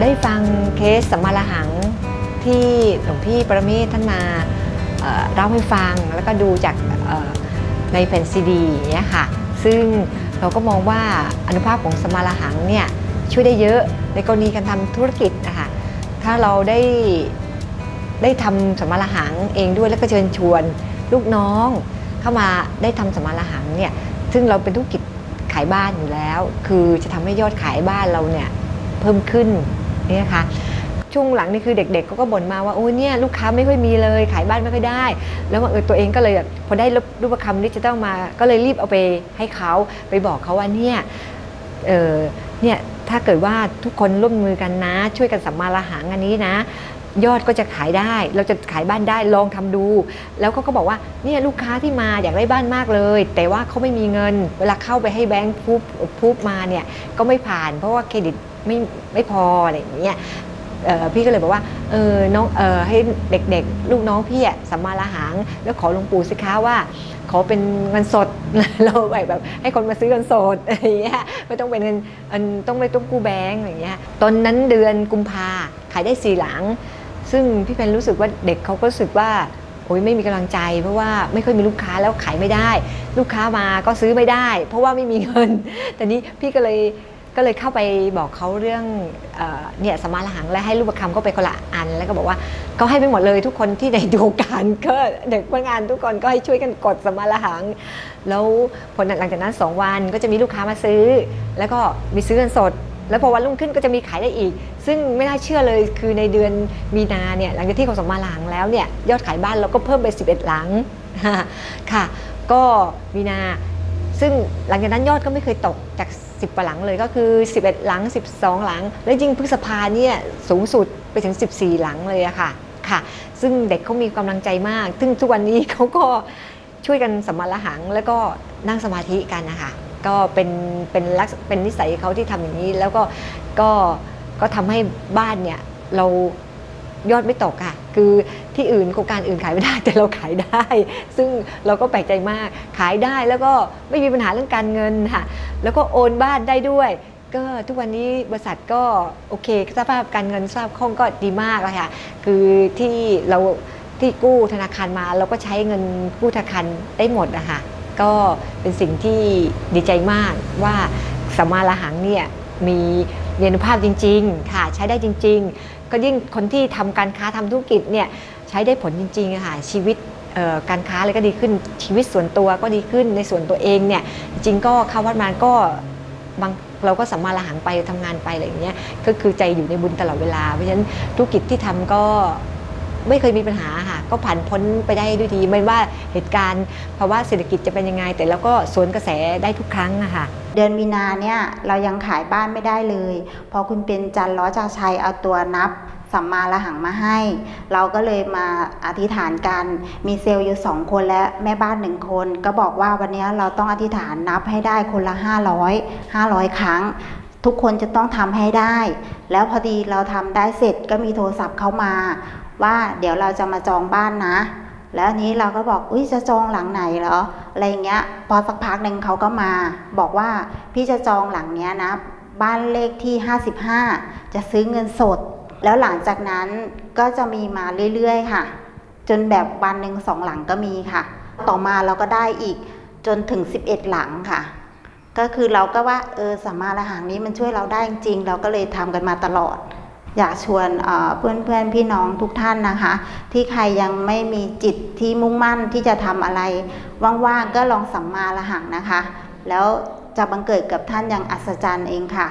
ได้ฟังเคสสัมมาลหังที่หลวงพี่ประเมศท่านมาเล่าให้ฟังแล้วก็ดูจากในแผ่นซีดีเนี่ยค่ะ ซึ่งเราก็มองว่าอนุภาพของสมมาลหังเนี่ยช่วยได้เยอะในกรณีการทำธุรกิจนะคะถ้าเราได้ได้ทำสมมาลหังเองด้วยแล้วก็เชิญชวนลูกน้องเข้ามาได้ทำสมมาลหังเนี่ยซึ่งเราเป็นธุรกิจขายบ้านอยู่แล้ว คือจะทำให้ยอดขายบ้านเราเนี่ยเพิ่มขึ้น เนี่ยนะคะช่วงหลังนี่คือเด็กๆก็บ่นมาว่าโอ้เนี่ยลูกค้าไม่ค่อยมีเลยขายบ้านไม่ค่อยได้ แล้วเออตัวเองก็เลยแบบพอได้รูปคำดิจิตอลมา ก็เลยรีบเอาไปให้เขาไปบอกเขาว่าเนี่ยเออเนี่ยถ้าเกิดว่าทุกคนร่วมมือกันนะ ช่วยกันสัมมาละหังอันนี้นะ ยอดก็จะขายได้ เราจะขายบ้านได้ลองทำดู แล้วก็ก็บอกว่าเนี่ยลูกค้าที่มาอยากได้บ้านมากเลย แต่ว่าเขาไม่มีเงิน เวลาเข้าไปให้แบงค์พูบพูบมาเนี่ยก็ไม่ผ่านเพราะว่าเครดิต ไม่ไม่พออะไรอย่างเงี้ยพี่ก็เลยบอกว่าเออน้องเออให้เด็กๆ ลูกน้องพี่อะสัมมาละหังแล้วขอหลวงปู่สิคะว่าขอเป็นเงินสดเราแบบแบบให้คนมาซื้อเงินสดอะไรอย่างเงี้ยไม่ต้องเป็นเงินต้องไม่ต้องกู้แบงก์อะไรอย่างเงี้ยตอนนั้นเดือนกุมภาขายได้สี่หลัง ซึ่งพี่เพนรู้สึกว่าเด็กเขาก็รู้สึกว่าโอ้ยไม่มีกำลังใจ เพราะว่าไม่ค่อยมีลูกค้าแล้วขายไม่ได้ ลูกค้ามาก็ซื้อไม่ได้ เพราะว่าไม่มีเงินแต่นี้พี่ก็เลย ก็เลยเข้าไปบอกเขาเรื่องเออเนี่ยสมมาละหังและให้รูปคำก็ไปคนละอัน แล้วก็บอกว่าก็ให้ไปหมดเลยทุกคนที่ในโครงการก็เด็กพนักงานทุกคนก็ให้ช่วยกันกดสมมาละหัง แล้วผลหลังจากนั้น 2 วันก็จะมีลูกค้ามาซื้อ แล้วก็มีซื้อเงินสด แล้วพอวันรุ่งขึ้นก็จะมีขายได้อีก ซึ่งไม่น่าเชื่อเลยคือในเดือนมีนาเนี่ยหลังจากที่เของสมมาหลังแล้วเนี่ยยอดขายบ้านเราก็เพิ่มไป 11 หลัง ค่ะ ก็มีนา ซึ่งหลังจากนั้นยอดก็ไม่เคยตกจาก 10กว่าหลังเลยก็คือ 11 หลัง 12 หลัง แล้วจริงพฤษภาเนี่ยสูงสุดไปถึง 14 หลังเลยอะค่ะค่ะ ซึ่งเด็กเขามีกำลังใจมาก ซึ่งทุกวันนี้เขาก็ช่วยกันสมาละหังแล้วก็นั่งสมาธิกันนะคะก็เป็นเป็นลักเป็นนิสัยเขาที่ทำอย่างนี้ แล้วก็ก็ก็ทำให้บ้านเนี่ยเรา ยอดไม่ตกค่ะ คือที่อื่นโครงการอื่นขายไม่ได้แต่เราขายได้ ซึ่งเราก็แปลกใจมากขายได้แล้วก็ไม่มีปัญหาเรื่องการเงินค่ะ แล้วก็โอนบ้านได้ด้วย ก็ทุกวันนี้บริษัทก็โอเคสภาพการเงินสภาพคล่องก็ดีมากเลยค่ะ คือที่เราที่กู้ธนาคารมาเราก็ใช้เงินกู้ธนาคารได้หมดนะคะก็เป็นสิ่งที่ดีใจมากว่าสมาละหังเนี่ยมีเรียนภาพจริง ๆ ค่ะใช้ได้จริง ๆ ก็ยิ่งคนที่ทำการค้าทำธุรกิจเนี่ยใช้ได้ผลจริงๆค่ะชีวิตการค้าอะไรก็ดีขึ้นชีวิตส่วนตัวก็ดีขึ้นในส่วนตัวเองเนี่ยจริงก็เข้าวัดมาก็บางเราก็สัมมาละหังไปทำงานไปอะไรอย่างเงี้ยก็คือใจอยู่ในบุญตลอดเวลา เพราะฉะนั้นธุรกิจที่ทำก็ ไม่เคยมีปัญหาค่ะ ก็ผ่านพ้นไปได้ด้วยดี ไม่ว่าเหตุการณ์ภาวะเศรษฐกิจจะเป็นยังไง แต่เราก็สวนกระแสได้ทุกครั้งอะค่ะเดือนมีนาเนี่ยเรายังขายบ้านไม่ได้เลย พอคุณเป็นจันล้อจาชัยเอาตัวนับสัมมาละหังมาให้ เราก็เลยมาอธิษฐานกัน มีเซลล์อยู่สองคนและแม่บ้านหนึ่งคน ก็บอกว่าวันนี้เราต้องอธิษฐานนับให้ได้คนละ 500 500 ครั้ง ทุกคนจะต้องทำให้ได้ แล้วพอดีเราทำได้เสร็จก็มีโทรศัพท์เข้ามา ว่าเดี๋ยวเราจะมาจองบ้านนะ แล้วนี้เราก็บอกอุ้ยจะจองหลังไหนเหรออะไรเงี้ย พอสักพักหนึ่งเขาก็มา บอกว่าพี่จะจองหลังเนี้ยนะ บ้านเลขที่ 55 จะซื้อเงินสด แล้วหลังจากนั้นก็จะมีมาเรื่อยๆค่ะ จนแบบวันหนึ่งสองหลังก็มีค่ะ ต่อมาเราก็ได้อีกจนถึง 11 หลังค่ะก็คือเราก็ว่าเออสัมมาละหังนี้มันช่วยเราได้จริงๆเราก็เลยทำกันมาตลอด อยากชวนเพื่อนเพื่อนพี่น้องทุกท่านนะคะ ที่ใครยังไม่มีจิตที่มุ่งมั่นที่จะทำอะไร ว่างๆก็ลองสัมมาละหังนะคะ แล้วจะบังเกิดกับท่านอย่างอัศจรรย์เองค่ะ